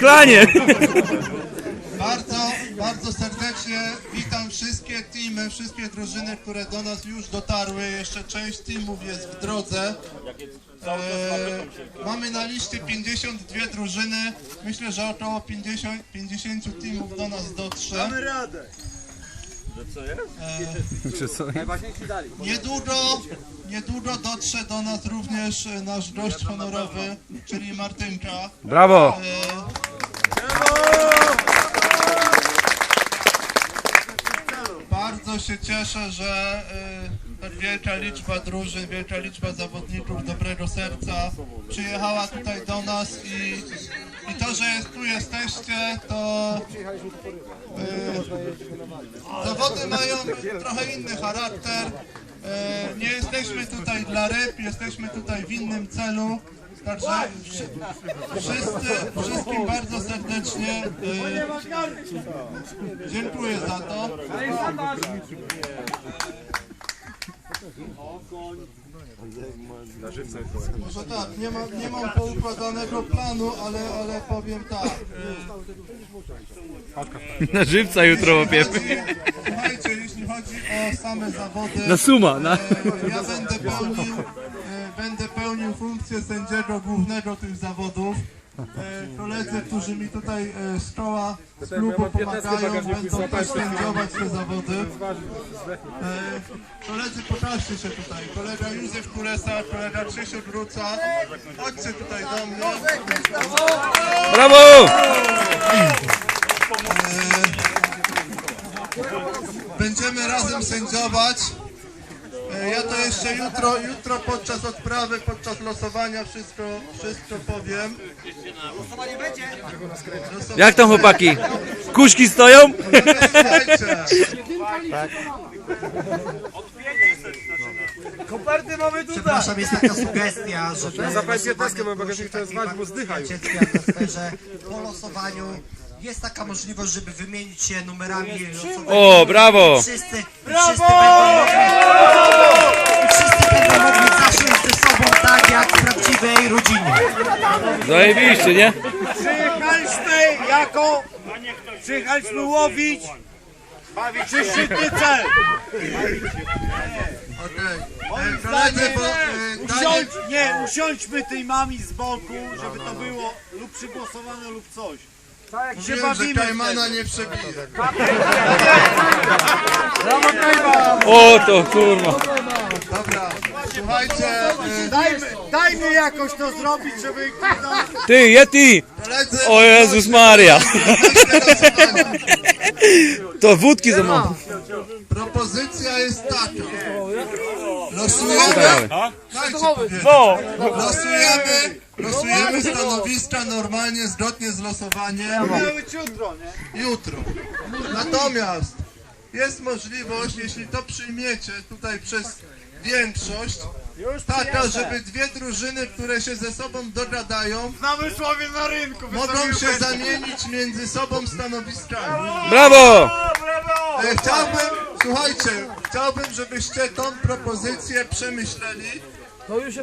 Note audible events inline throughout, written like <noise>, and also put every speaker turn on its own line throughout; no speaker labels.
szklanie.
Bardzo, bardzo serdecznie witam wszystkie teamy, wszystkie drużyny, które do nas już dotarły. Jeszcze część teamów jest w drodze. E, mamy na liście 52 drużyny. Myślę, że około 50, 50 teamów do nas dotrze. E, niedługo, niedługo dotrze do nas również e, nasz gość honorowy, czyli Martynka.
Brawo.
Bardzo się cieszę, że y, tak wielka liczba drużyn, wielka liczba zawodników dobrego serca przyjechała tutaj do nas i, i to, że jest, tu jesteście, to y, zawody mają trochę inny charakter. Y, nie jesteśmy tutaj dla ryb, jesteśmy tutaj w innym celu. Także wszy, wszyscy, wszystkim bardzo serdecznie y, dziękuję za to. Może tak, nie, ma, nie mam poukładanego planu, ale, ale powiem tak. <laughs>
Na żywca jutro łapiemy.
Słuchajcie, jeśli chodzi o same zawody,
Na suma, na...
e, ja będę pełnił, będę pełnił funkcję sędziego głównego tych zawodów. E, Koledzy, którzy mi tutaj e, z koła, z klubu pomagają, będą też sędziować te zawody. <laughs> E, Koledzy, pokażcie się tutaj. Kolega Józef Kulesa, kolega Krzysiu Gruca. Chodźcie tutaj do mnie.
Brawo!
Będziemy razem sędziować. Ja to jeszcze jutro, jutro podczas odprawy, podczas losowania wszystko, wszystko powiem. Losowanie będzie.
Jak tam chłopaki? Kuśki stoją?
Słuchajcie,
Przepraszam, jest taka sugestia, żeby losowanie
15, bo
odbyło się
bagażnik to jest
w takiej
wać, bo zdychają.
Po losowaniu jest taka możliwość, żeby wymienić się numerami losowymi.
O, brawo!
Wszyscy, wszyscy będą mogli, i wszyscy będą mogli zasiąść ze sobą tak jak w prawdziwej rodzinie.
Zajebiście, nie?
Przyjechaliśmy jako... Przyjechaliśmy łowić... Czy szczytny cel?
okej.
Moim
E,
zdaniem
bo e, Daniel,
usiądź, nie, usiądźmy tej mami z boku, żeby to było lub przygłosowane lub coś. Tak, jak się
wiem, że
bawimy
Kajmana
wtedy.
nie przebije.
O, to kurwa.
Słuchajcie, e,
Dajmy, dajmy jakoś to zrobić, żeby...
Ty, Yeti! O Jezus Maria! To wódki za mało.
Propozycja jest taka. Losujemy. Dajcie powiedzieć. Losujemy. Losujemy stanowiska normalnie, zgodnie z losowaniem.
Jutro, nie?
jutro. Natomiast jest możliwość, jeśli to przyjmiecie tutaj przez większość, taka, żeby dwie drużyny, które się ze sobą dogadają,
Na Wysławie na rynku.
mogą się zamienić między sobą stanowiskami.
Brawo!
E, Chciałbym, słuchajcie, chciałbym, żebyście tą propozycję przemyśleli.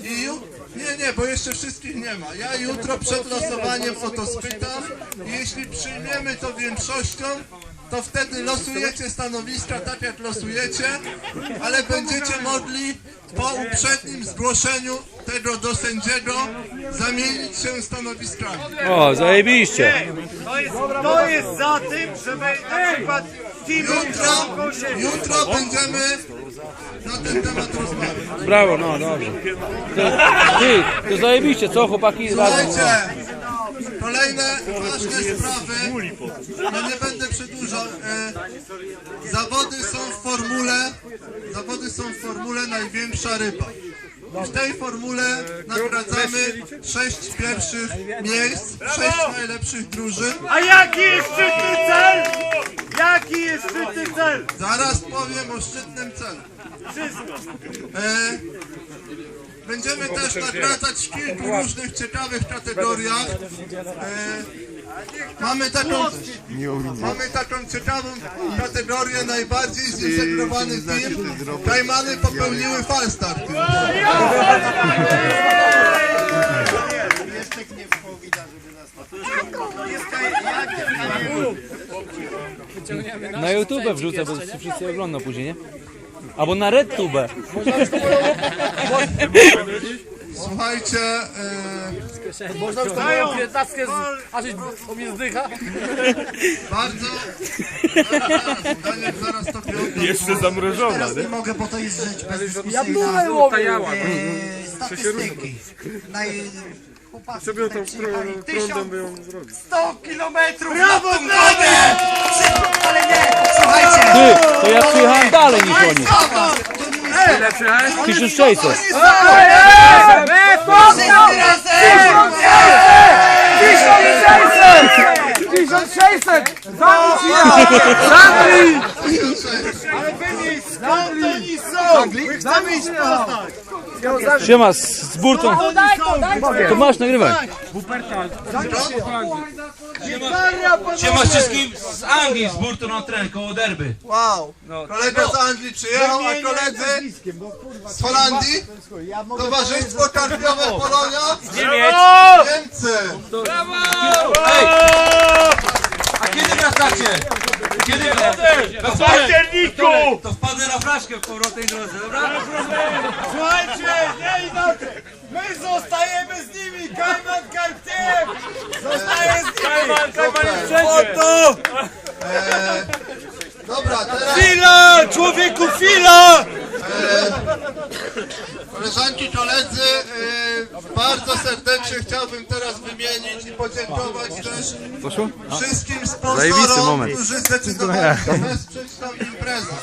I ju... Nie, nie, bo jeszcze wszystkich nie ma. Ja jutro przed losowaniem o to spytam i jeśli przyjmiemy to większością, to wtedy losujecie stanowiska tak jak losujecie, ale będziecie mogli po uprzednim zgłoszeniu tego do sędziego zamienić się stanowiskami.
O, zajebiście.
To jest, to jest za tym, żeby na przykład
Jutro, jutro będziemy na ten temat rozmawiać.
Brawo, no dobrze. To, ty, to zajebiście, co chłopaki?
Słuchajcie, kolejne ważne sprawy, no nie będę przedłużał, e, zawody są w formule, zawody są w formule największa ryba. W tej formule nagradzamy sześć pierwszych miejsc, sześć najlepszych drużyn.
A jaki jest szczytny cel? Jaki jest szczytny cel?
Zaraz powiem o szczytnym celu.
Wszystko.
E, Będziemy też nagradzać w kilku różnych ciekawych kategoriach. E, Mamy taką, mamy taką ciekawą kategorię najbardziej zintegrowany team. Kajmany popełniły falstart.
Na YouTube wrzucę, bo wszyscy oglądną później, nie? Albo na RedTube.
Słuchajcie, e,
Można już tą piętnastkę, z- aż o mnie zdycha.
bardzo... Daniel zaraz to piątka.
Jeszcze zamrożona,
Teraz nie mogę, bo to jest rzecz bezdyskusyjna.
Byłem.
E, statystyki. Naj... Chłopacy tutaj przyjechali. Tysiąc 100 kilometrów Brawo, na tą wodę! Ale nie, słuchajcie!
Ty, to ja przyjechałem dalej niż oni.
Nie jest
1600.
Wszyscy razem!
1600!
Skąd oni są? My chcemy ich poznać.
Siema, z, z burtą. To masz, nagrywaj.
Siema wszystkim z Anglii, z Burton on Trent, koło Derby.
Wow! Kolega z Anglii przyjechał, a koledzy z Holandii, Towarzystwo Karpiowe Polonia, Niemcy!
Ej! A kiedy wracacie? Kiedy wracacie? W październiku! To wpadnę na flaszkę w powrotnej drodze, dobra?
Słuchajcie, nie inaczej. My zostajemy z nimi. Kajman Karpiew zostaje z nimi. Oto!
Dobra, teraz
Chwila! Człowieku, chwila!
koleżanki, koledzy, yy, bardzo serdecznie chciałbym teraz wymienić i podziękować też
Poszło?
wszystkim
Zajebisty
sponsorom,
moment.
którzy zdecydowali się wesprzeć tą imprezę.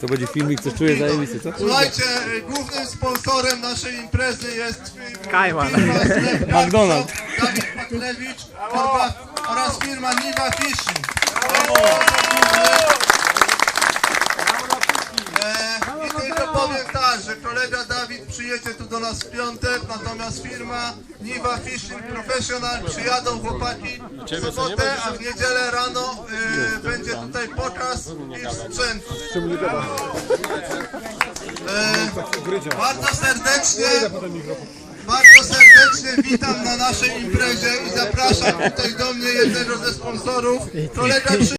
To będzie filmik, co czuję zajebisty, co?
Słuchajcie, y, głównym sponsorem naszej imprezy jest y, firma Sklep <laughs>
McDonald's.
Dawid Paklewicz oraz firma Niwa Fishing. E, I tylko powiem tak, że kolega Dawid przyjedzie tu do nas w piątek, natomiast firma Niwa Fishing Professional przyjadą chłopaki w sobotę, a w niedzielę rano y, będzie tutaj pokaz ich sprzętu. E, bardzo serdecznie, bardzo serdecznie witam na naszej imprezie i zapraszam tutaj do mnie jednego ze sponsorów. Kolega przy